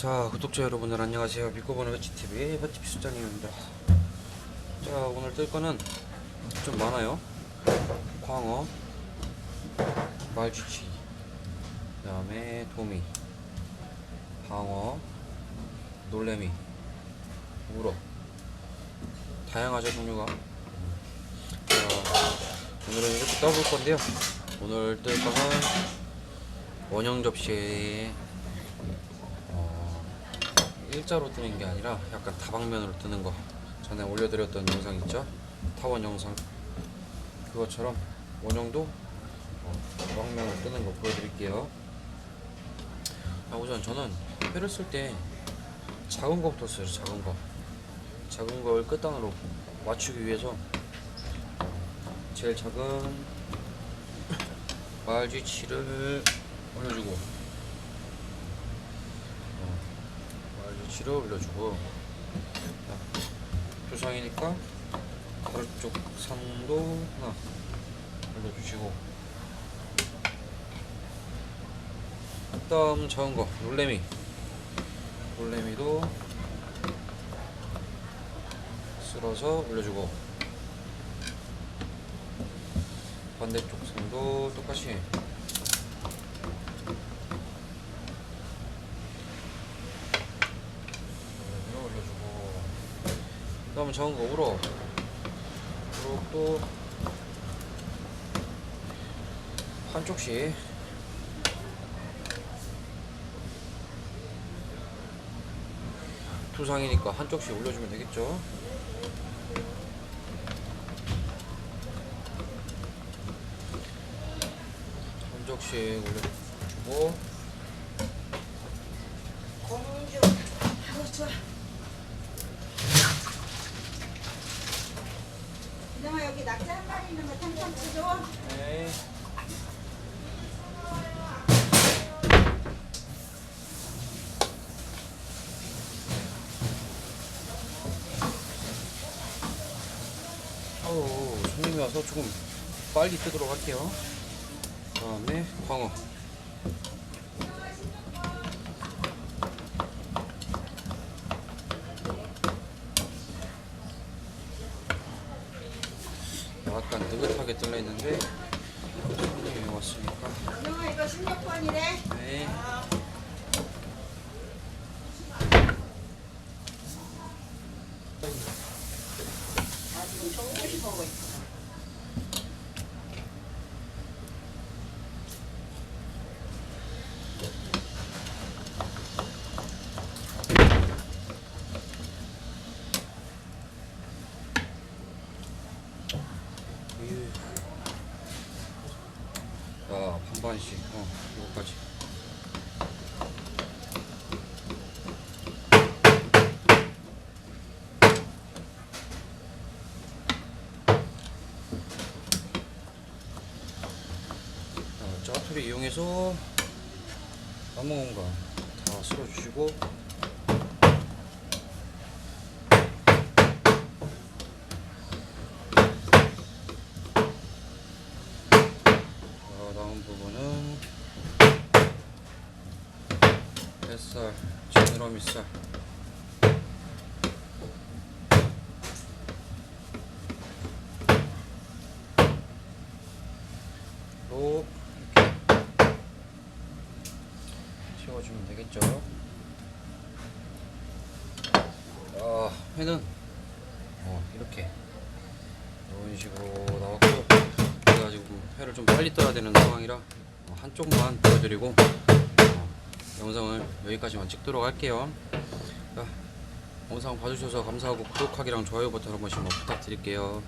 자 구독자 여러분들 안녕하세요. 믿고 보는 배치TV의 배치피 수장님입니다. 자 오늘 뜰 거는 좀 많아요. 광어 말쥐치 그 다음에 도미 방어 놀래미 우럭. 다양하죠 종류가. 자 오늘은 이렇게 떠볼 건데요. 오늘 뜰 거는 원형 접시에 어, 일자로 뜨는 게 아니라 약간 다방면으로 뜨는 거. 전에 올려드렸던 영상 있죠? 타원 영상. 그것처럼 원형도 어, 다방면으로 뜨는 거 보여드릴게요. 아, 우선 저는 회를 쓸 때 작은 거부터 써요 작은 거. 작은 걸 끝단으로 맞추기 위해서 제일 작은 말쥐치를 올려주고 어, 말쥐치를 올려주고. 자, 조상이니까 오른쪽 상도 하나 올려주시고. 다음 작은 거 놀래미. 놀래미도 쓸어서 올려주고. 반대쪽 상도 똑같이 놀래미로 올려주고 그다음 작은 거 우럭 우럭도 한쪽씩. 두 상이니까 한쪽씩 올려주면 되겠죠? 한쪽씩 올려주고. 공주 아우 좋아 이놈아 여기 낙지 한 마리 있는 거 탕탕 쳐줘 네. 손님이 와서 조금 빨리 뜨도록 할게요. 다음에 광어. 약간 느긋하게 뜰려 했는데 손님이 왔으니까. 이놈아 이거 16번이래. 네. 아 지금 조금씩 보고 있어 자, 반반씩. 어, 이거까지. 자, 짜투리 이용해서 남은 공간 다 쓸어주시고 자, 다음 부분은 뱃살, 지느러미살 로 이렇게 채워주면 되겠죠? 아, 회는? 어, 이렇게. 이런 식으로 나왔고 회를 좀 빨리 떠야 되는 상황이라 어, 한쪽만 보여드리고 어, 영상을 여기까지만 찍도록 할게요. 자, 영상 봐주셔서 감사하고 구독하기랑 좋아요 버튼 한 번씩만 부탁드릴게요